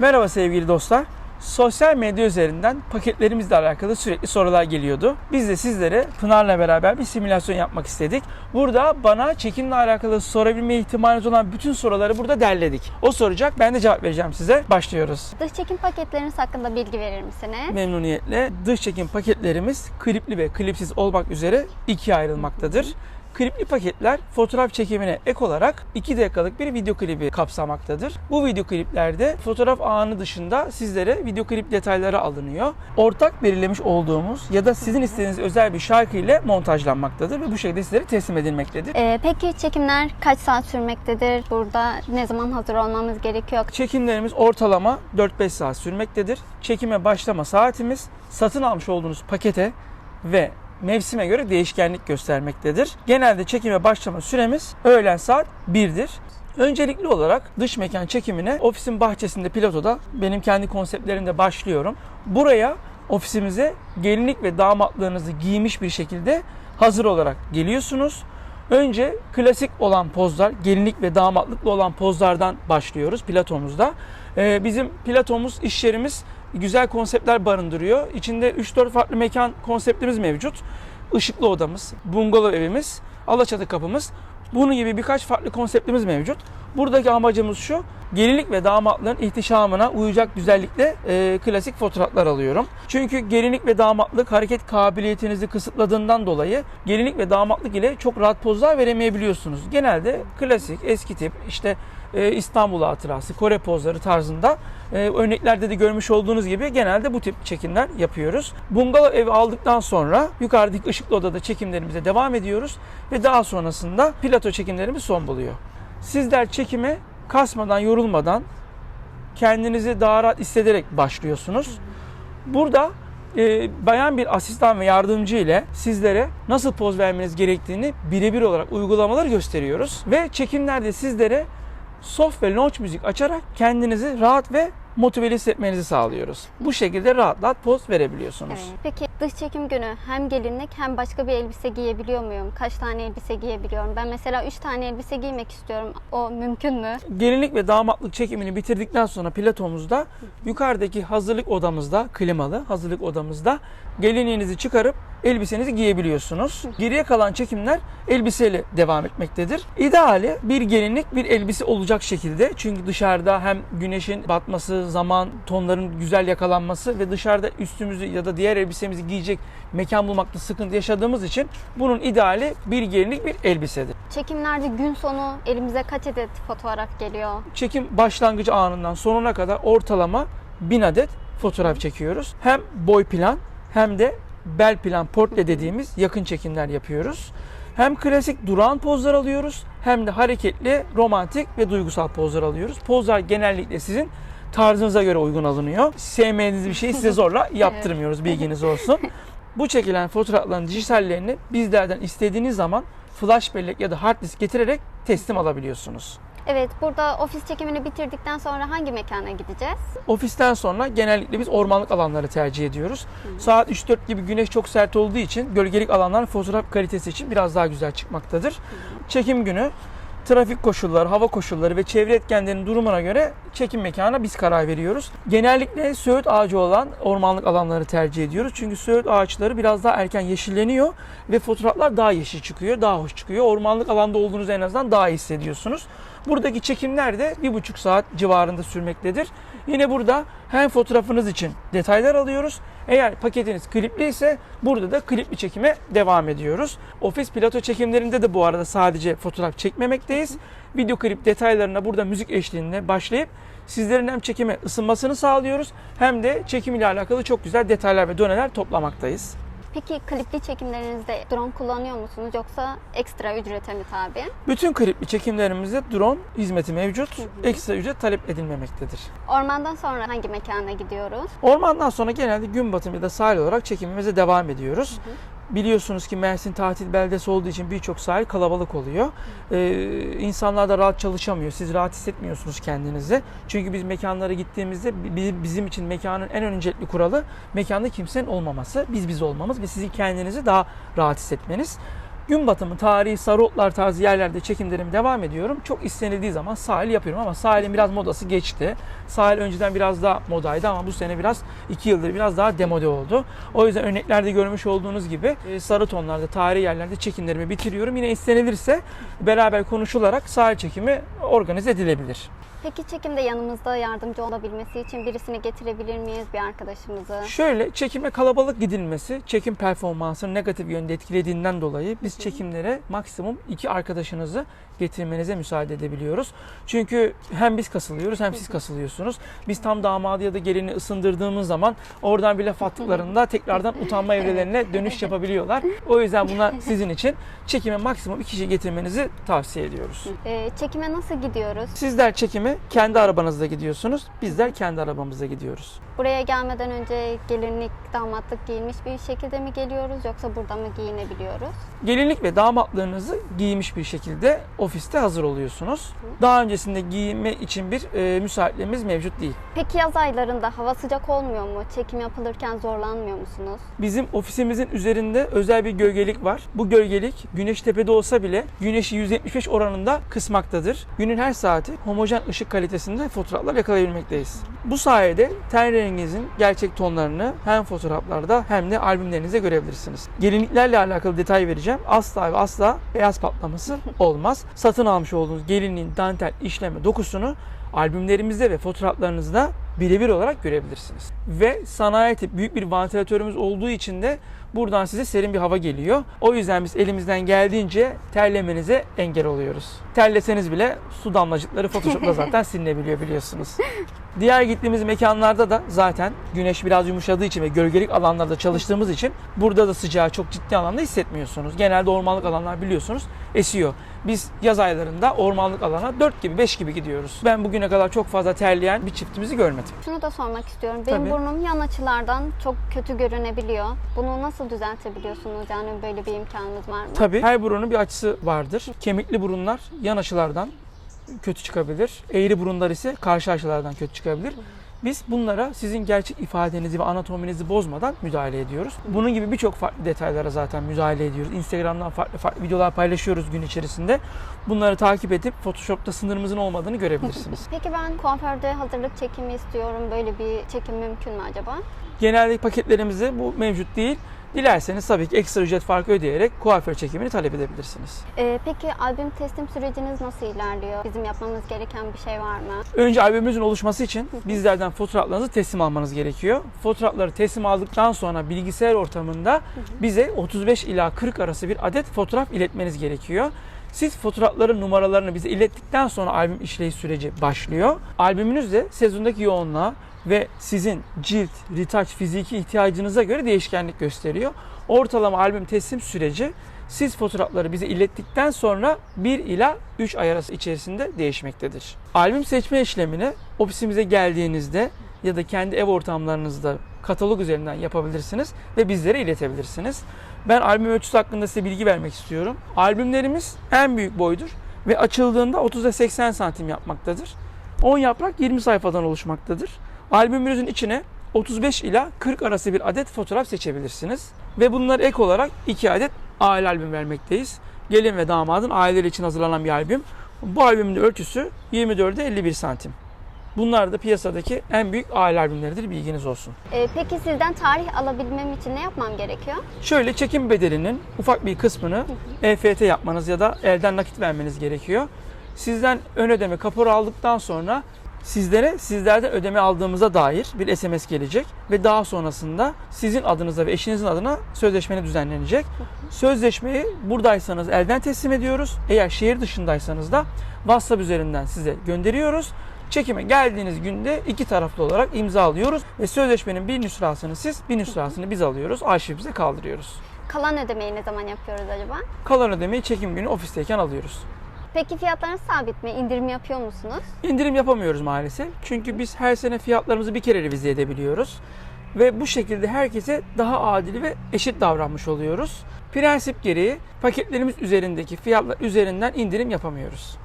Merhaba sevgili dostlar. Sosyal medya üzerinden paketlerimizle alakalı sürekli sorular geliyordu. Biz de sizlere Pınar'la beraber bir simülasyon yapmak istedik. Burada bana çekimle alakalı sorabilme ihtimaliniz olan bütün soruları burada derledik. O soracak, ben de cevap vereceğim size. Başlıyoruz. Dış çekim paketleriniz hakkında bilgi verir misiniz? Memnuniyetle dış çekim paketlerimiz klipli ve klipsiz olmak üzere ikiye ayrılmaktadır. Klipli paketler fotoğraf çekimine ek olarak 2 dakikalık bir video klibi kapsamaktadır. Bu video kliplerde fotoğraf anı dışında sizlere video klip detayları alınıyor. Ortak belirlemiş olduğumuz ya da sizin istediğiniz özel bir şarkı ile montajlanmaktadır ve bu şekilde sizlere teslim edilmektedir. Ee, peki çekimler kaç saat sürmektedir? Burada ne zaman hazır olmamız gerekiyor? Çekimlerimiz ortalama 4-5 saat sürmektedir. Çekime başlama saatimiz satın almış olduğunuz pakete ve mevsime göre değişkenlik göstermektedir. Genelde çekime başlama süremiz öğlen saat 1'dir. Öncelikli olarak dış mekan çekimine ofisin bahçesinde pilotoda benim kendi konseptlerimde başlıyorum. Buraya ofisimize gelinlik ve damatlığınızı giymiş bir şekilde hazır olarak geliyorsunuz. Önce klasik olan pozlar, gelinlik ve damatlıklı olan pozlardan başlıyoruz platomuzda. Ee, bizim platomuz, iş yerimiz güzel konseptler barındırıyor. İçinde 3-4 farklı mekan konseptimiz mevcut. Işıklı odamız, bungalov evimiz, alaçatı kapımız. Bunun gibi birkaç farklı konseptimiz mevcut. Buradaki amacımız şu, gelinlik ve damatların ihtişamına uyacak güzellikle e, klasik fotoğraflar alıyorum. Çünkü gelinlik ve damatlık hareket kabiliyetinizi kısıtladığından dolayı gelinlik ve damatlık ile çok rahat pozlar veremeyebiliyorsunuz. Genelde klasik, eski tip, işte e, İstanbul hatırası, Kore pozları tarzında e, örneklerde de görmüş olduğunuz gibi genelde bu tip çekimler yapıyoruz. Bungalov evi aldıktan sonra yukarıdaki ışıklı odada çekimlerimize devam ediyoruz ve daha sonrasında plato çekimlerimiz son buluyor. Sizler çekime kasmadan, yorulmadan kendinizi daha rahat hissederek başlıyorsunuz. Burada e, bayan bir asistan ve yardımcı ile sizlere nasıl poz vermeniz gerektiğini birebir olarak uygulamaları gösteriyoruz. Ve çekimlerde sizlere soft ve launch müzik açarak kendinizi rahat ve motiveli hissetmenizi sağlıyoruz. Bu şekilde rahat rahat poz verebiliyorsunuz. Peki dış çekim günü hem gelinlik hem başka bir elbise giyebiliyor muyum? Kaç tane elbise giyebiliyorum? Ben mesela 3 tane elbise giymek istiyorum. O mümkün mü? Gelinlik ve damatlık çekimini bitirdikten sonra platomuzda yukarıdaki hazırlık odamızda klimalı hazırlık odamızda gelinliğinizi çıkarıp elbisenizi giyebiliyorsunuz. Geriye kalan çekimler elbiseyle devam etmektedir. İdeali bir gelinlik bir elbise olacak şekilde çünkü dışarıda hem güneşin batması, zaman tonların güzel yakalanması ve dışarıda üstümüzü ya da diğer elbisemizi giyecek mekan bulmakta sıkıntı yaşadığımız için bunun ideali bir gelinlik bir elbisedir. Çekimlerde gün sonu elimize kaç adet fotoğraf geliyor? çekim başlangıcı anından sonuna kadar ortalama 1000 adet fotoğraf çekiyoruz. Hem boy plan hem de bel plan portre dediğimiz yakın çekimler yapıyoruz. Hem klasik durağan pozlar alıyoruz hem de hareketli, romantik ve duygusal pozlar alıyoruz. Pozlar genellikle sizin tarzınıza göre uygun alınıyor. Sevmediğiniz bir şeyi size zorla yaptırmıyoruz bilginiz olsun. Bu çekilen fotoğrafların dijitallerini bizlerden istediğiniz zaman flash bellek ya da hard disk getirerek teslim alabiliyorsunuz. Evet, burada ofis çekimini bitirdikten sonra hangi mekana gideceğiz? Ofisten sonra genellikle biz ormanlık alanları tercih ediyoruz. Saat 3-4 gibi güneş çok sert olduğu için gölgelik alanlar fotoğraf kalitesi için biraz daha güzel çıkmaktadır. Çekim günü trafik koşulları, hava koşulları ve çevre etkenlerinin durumuna göre çekim mekana biz karar veriyoruz. Genellikle söğüt ağacı olan ormanlık alanları tercih ediyoruz. Çünkü söğüt ağaçları biraz daha erken yeşilleniyor ve fotoğraflar daha yeşil çıkıyor, daha hoş çıkıyor. Ormanlık alanda olduğunuzu en azından daha iyi hissediyorsunuz. Buradaki çekimler de bir buçuk saat civarında sürmektedir. Yine burada hem fotoğrafınız için detaylar alıyoruz. Eğer paketiniz klipli ise burada da klipli çekime devam ediyoruz. Ofis plato çekimlerinde de bu arada sadece fotoğraf çekmemekteyiz. Video klip detaylarına burada müzik eşliğinde başlayıp sizlerin hem çekime ısınmasını sağlıyoruz hem de çekim ile alakalı çok güzel detaylar ve doneler toplamaktayız. Peki klipli çekimlerinizde drone kullanıyor musunuz yoksa ekstra ücrete mi tabi? Bütün klipli çekimlerimizde drone hizmeti mevcut. Ekstra ücret talep edilmemektedir. Ormandan sonra hangi mekana gidiyoruz? Ormandan sonra genelde gün batımı ya da sahil olarak çekimimize devam ediyoruz. Biliyorsunuz ki Mersin tatil beldesi olduğu için birçok sahil kalabalık oluyor. Ee, insanlar da rahat çalışamıyor. Siz rahat hissetmiyorsunuz kendinizi. Çünkü biz mekanlara gittiğimizde bi- bizim için mekanın en öncelikli kuralı mekanda kimsenin olmaması. Biz biz olmamız ve sizin kendinizi daha rahat hissetmeniz. Gün batımı, tarihi, Sarıotlar tarzı yerlerde çekimlerime devam ediyorum. Çok istenildiği zaman sahil yapıyorum ama sahilin biraz modası geçti. Sahil önceden biraz daha modaydı ama bu sene biraz, iki yıldır biraz daha demode oldu. O yüzden örneklerde görmüş olduğunuz gibi e, sarı tonlarda, tarihi yerlerde çekimlerimi bitiriyorum. Yine istenilirse beraber konuşularak sahil çekimi organize edilebilir. Peki çekimde yanımızda yardımcı olabilmesi için birisini getirebilir miyiz, bir arkadaşımızı? Şöyle çekime kalabalık gidilmesi çekim performansını negatif yönde etkilediğinden dolayı biz çekimlere maksimum iki arkadaşınızı getirmenize müsaade edebiliyoruz. Çünkü hem biz kasılıyoruz hem siz kasılıyorsunuz. Biz tam damadı ya da gelini ısındırdığımız zaman oradan bir laf attıklarında tekrardan utanma evrelerine dönüş yapabiliyorlar. O yüzden bunlar sizin için çekime maksimum iki kişi getirmenizi tavsiye ediyoruz. Ee, çekime nasıl gidiyoruz? Sizler çekime kendi arabanızda gidiyorsunuz. Bizler kendi arabamızda gidiyoruz. Buraya gelmeden önce gelinlik, damatlık giyinmiş bir şekilde mi geliyoruz yoksa burada mı giyinebiliyoruz? Gelinlik ve damatlığınızı giymiş bir şekilde ofiste hazır oluyorsunuz. Daha öncesinde giyinme için bir e, müsaitliğimiz mevcut değil. Peki yaz aylarında hava sıcak olmuyor mu? Çekim yapılırken zorlanmıyor musunuz? Bizim ofisimizin üzerinde özel bir gölgelik var. Bu gölgelik güneş tepede olsa bile güneşi 175 oranında kısmaktadır. Günün her saati homojen ışık kalitesinde fotoğraflar yakalayabilmekteyiz. Bu sayede ten renginizin gerçek tonlarını hem fotoğraflarda hem de albümlerinizde görebilirsiniz. Gelinliklerle alakalı detay vereceğim. Asla ve asla beyaz patlaması olmaz. Satın almış olduğunuz gelinliğin dantel işleme dokusunu albümlerimizde ve fotoğraflarınızda birebir olarak görebilirsiniz. Ve sanayi tip büyük bir vantilatörümüz olduğu için de buradan size serin bir hava geliyor. O yüzden biz elimizden geldiğince terlemenize engel oluyoruz. Terleseniz bile su damlacıkları Photoshop'ta zaten silinebiliyor biliyorsunuz. Diğer gittiğimiz mekanlarda da zaten güneş biraz yumuşadığı için ve gölgelik alanlarda çalıştığımız için burada da sıcağı çok ciddi anlamda hissetmiyorsunuz. Genelde ormanlık alanlar biliyorsunuz esiyor. Biz yaz aylarında ormanlık alana 4 gibi 5 gibi gidiyoruz. Ben bugüne kadar çok fazla terleyen bir çiftimizi görmedim. Şunu da sormak istiyorum. Benim Tabii. burnum yan açılardan çok kötü görünebiliyor. Bunu nasıl düzeltebiliyorsunuz? Yani böyle bir imkanınız var mı? Tabii her burunun bir açısı vardır. Kemikli burunlar yan açılardan kötü çıkabilir. Eğri burunlar ise karşı açılardan kötü çıkabilir. Biz bunlara sizin gerçek ifadenizi ve anatominizi bozmadan müdahale ediyoruz. Bunun gibi birçok farklı detaylara zaten müdahale ediyoruz. Instagram'dan farklı farklı videolar paylaşıyoruz gün içerisinde. Bunları takip edip Photoshop'ta sınırımızın olmadığını görebilirsiniz. Peki ben kuaförde hazırlık çekimi istiyorum. Böyle bir çekim mümkün mü acaba? Genelde paketlerimizde bu mevcut değil. Dilerseniz tabii ki ekstra ücret farkı ödeyerek kuaför çekimini talep edebilirsiniz. Ee, peki albüm teslim süreciniz nasıl ilerliyor? Bizim yapmamız gereken bir şey var mı? Önce albümümüzün oluşması için bizlerden fotoğraflarınızı teslim almanız gerekiyor. Fotoğrafları teslim aldıktan sonra bilgisayar ortamında bize 35 ila 40 arası bir adet fotoğraf iletmeniz gerekiyor. Siz fotoğrafların numaralarını bize ilettikten sonra albüm işleyiş süreci başlıyor. Albümünüz de sezondaki yoğunluğa ve sizin cilt, ritaç, fiziki ihtiyacınıza göre değişkenlik gösteriyor. Ortalama albüm teslim süreci siz fotoğrafları bize ilettikten sonra 1 ila 3 ay arası içerisinde değişmektedir. Albüm seçme işlemini ofisimize geldiğinizde ya da kendi ev ortamlarınızda katalog üzerinden yapabilirsiniz ve bizlere iletebilirsiniz. Ben albüm ölçüsü hakkında size bilgi vermek istiyorum. Albümlerimiz en büyük boydur ve açıldığında 30'a 80 santim yapmaktadır. 10 yaprak 20 sayfadan oluşmaktadır. Albümünüzün içine 35 ila 40 arası bir adet fotoğraf seçebilirsiniz. Ve bunlar ek olarak 2 adet aile albüm vermekteyiz. Gelin ve damadın aileleri için hazırlanan bir albüm. Bu albümün ölçüsü 24'e 51 santim. Bunlar da piyasadaki en büyük aile albümleridir bilginiz olsun. Ee, peki sizden tarih alabilmem için ne yapmam gerekiyor? Şöyle çekim bedelinin ufak bir kısmını EFT yapmanız ya da elden nakit vermeniz gerekiyor. Sizden ön ödeme kapora aldıktan sonra sizlere sizlerden ödeme aldığımıza dair bir SMS gelecek ve daha sonrasında sizin adınıza ve eşinizin adına sözleşmeni düzenlenecek. Sözleşmeyi buradaysanız elden teslim ediyoruz. Eğer şehir dışındaysanız da WhatsApp üzerinden size gönderiyoruz. Çekime geldiğiniz günde iki taraflı olarak imza alıyoruz ve sözleşmenin bir nüshasını siz, bir nüshasını biz alıyoruz. Arşivimize kaldırıyoruz. Kalan ödemeyi ne zaman yapıyoruz acaba? Kalan ödemeyi çekim günü ofisteyken alıyoruz. Peki fiyatlarınız sabit mi? İndirim yapıyor musunuz? İndirim yapamıyoruz maalesef. Çünkü biz her sene fiyatlarımızı bir kere revize edebiliyoruz. Ve bu şekilde herkese daha adil ve eşit davranmış oluyoruz. Prensip gereği paketlerimiz üzerindeki fiyatlar üzerinden indirim yapamıyoruz.